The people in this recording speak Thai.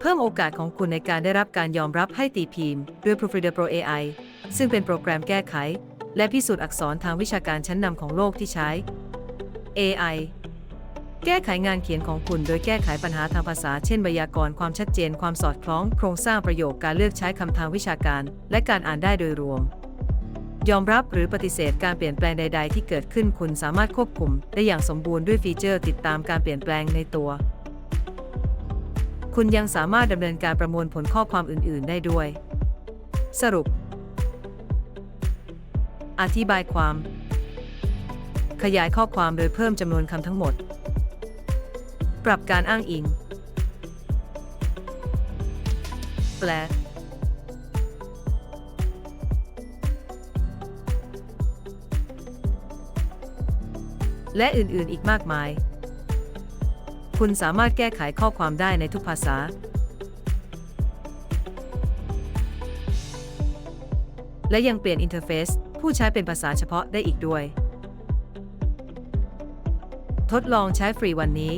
เพิ่มโอกาสของคุณในการได้รับการยอมรับให้ตีพิมพ์ ด้วย Proofreader Pro AI ซึ่งเป็นโปรแกรมแก้ไข และพิสูจน์อักษรทางวิชาการชั้นนำของโลกที่ใช้ AI แก้ไขงานเขียนของคุณโดยแก้ไขปัญหาทางภาษา เช่นไวยากรณ์ความชัดเจน ความสอดคล้อง โครงสร้างประโยค การเลือกใช้คำทางวิชาการ และการอ่านได้โดยรวม ยอมรับหรือปฏิเสธการเปลี่ยนแปลงใด ๆ ที่เกิดขึ้นคุณสามารถควบคุม ได้อย่างสมบูรณ์ด้วยฟีเจอร์ติดตามการเปลี่ยนแปลงในตัว คุณยังสามารถดำเนินการประมวลผลข้อความอื่น ๆ ได้ด้วย สรุป อธิบายความ ขยายข้อความโดยเพิ่มจำนวนคำทั้งหมด ปรับการอ้างอิง แปลและอื่น ๆ อีกมากมาย คุณสามารถแก้ไขข้อความได้ในทุกภาษา และยังเปลี่ยนอินเทอร์เฟซผู้ใช้เป็นภาษาเฉพาะได้อีกด้วย ทดลองใช้ฟรีวันนี้